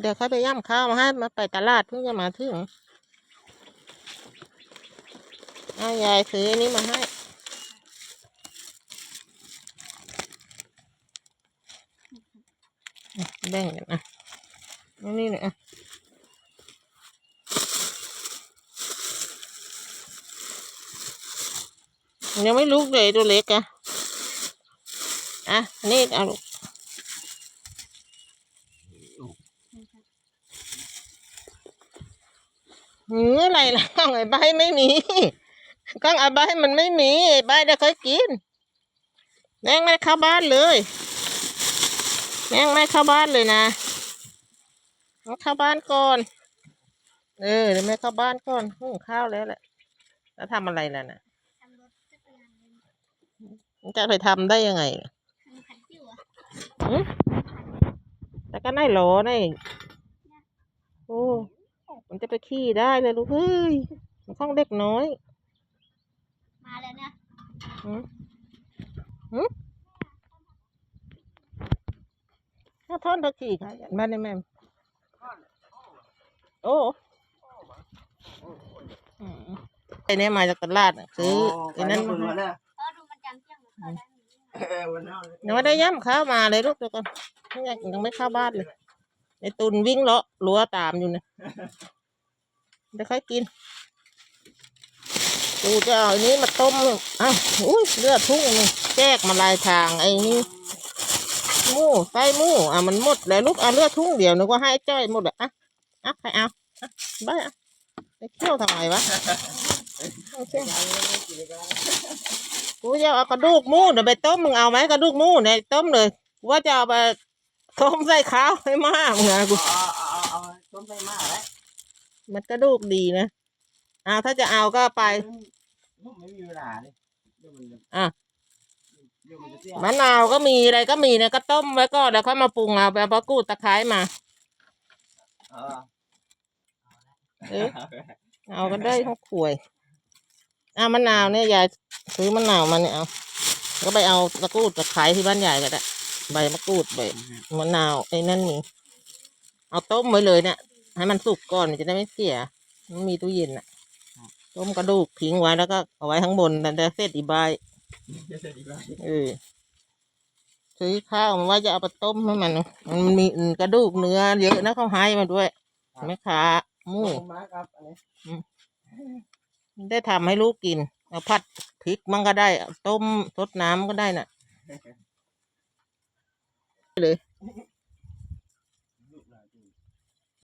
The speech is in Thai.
เดี๋ยวเขาไปย่ำข้าวมาให้มาไปตลาดเพิ่งจะมาถึงอายายซื้ออันนี้มาให้แบ่งกันนะเอานี่เลยอะยังไม่ลุกเลยตัวเล็กอะอะนี่เอาลูก หืออะไรล่ะกล้องไอ้ใบไม่มีกล้องไอ้ใบมันไม่มีไอ้ใบเดี๋ยวเคยกิน แม่งไม่เข้าบ้านเลย แม่งไม่เข้าบ้านเลยนะมาเข้าบ้านก่อน เออเดี๋ยวแม่เข้าบ้านก่อนหุงข้าวแล้วแหละ แล้วทำอะไรล่ะน่ะทำรถจักรยานยนต์มันจะไปทำได้ยังไงล่ะทำคันจิ๋วอะหือแต่ก็ได้หลอได้โอ้ มันจะไปขี่ได้เลยลูกเฮ้ยมันข้องเด็กน้อย มาแล้วเนี่ยถ้าท่อนทักขี่ค่ะยันบ้านได้แม่มโอ้อืมไอ้เนี่ยมาจากตลาดน่ะซื้อไอ้นั่นมาให้เพราะดูมันจำเที่ยงเขาได้ยังไม่ได้ย่ำข้าวมาเลยลูกเดี๋ยวก่อนยังยังไม่เข้าบ้านเลยไอ้ตุนวิ่งเลาะรั้วตามอยู่เนี่ย เดี๋ยวค่อยกินกูจะเอาอันนี้มาต้มอ้าวอุ้ยเลือดทุ่งนี่แจกมาลายทางไอ้นี่มูไส้มูอะมันหมดแล้วลูกเอาเลือดทุ่งเดียวนึกว่าให้จ้อยหมดเลยอะอะใครเอาอะบ้าอะไปเที่ยวทำไมวะกูจะเอากระดูกมูเดี๋ยวไปต้มมึงเอาไหมกระดูกมูเนี่ยต้มเลยว่าจะเอาไปต้มใส่ข้าวให้มากมึงอะกูเอาเอาเอาต้มไปมากแล้ว มันกระดูกดีนะอ้าวถ้าจะเอาก็ไป ไม่มีเวลาเลยเดี๋ยวมันจะอะ เดี๋ยวมันจะเสียมะนาวก็มีอะไรก็มีเนี่ยก็ต้มไว้ก่อนแล้วค่อยมาปรุงเอาไปเอาปลากรูดตะไคร้มา เออเออ เอากันได้ทั้งขวยอ่ามะนาวเนี่ยยายซื้อมะนาวมาเนี่ยเอาก็ไปเอาตะกรูดตะไคร้ที่บ้านใหญ่ก็ได้ใบมะกรูดใบมะนาวไอ้นั่นมีเอาต้มไว้เลยเนี่ย ให้มันสุกก่อนมันจะได้ไม่เสีย มันมีตู้เย็นอะต้มกระดูกทิ้งไว้แล้วก็เอาไว้ข้างบนแต่จะเสร็จอีกใบจะเสร็จอีกแล้วเออซื้อข้าวมาว่าจะเอาไปต้มให้มัน มันมีกระดูกเนื้อเยอะนะเขาให้มาด้วยแม่ค้าหมูขอบคุณมากครับอันนี้ได้ทำให้ลูกกินเอาผัดพริกมันก็ได้เอาต้มซดน้ำก็ได้น่ะเลย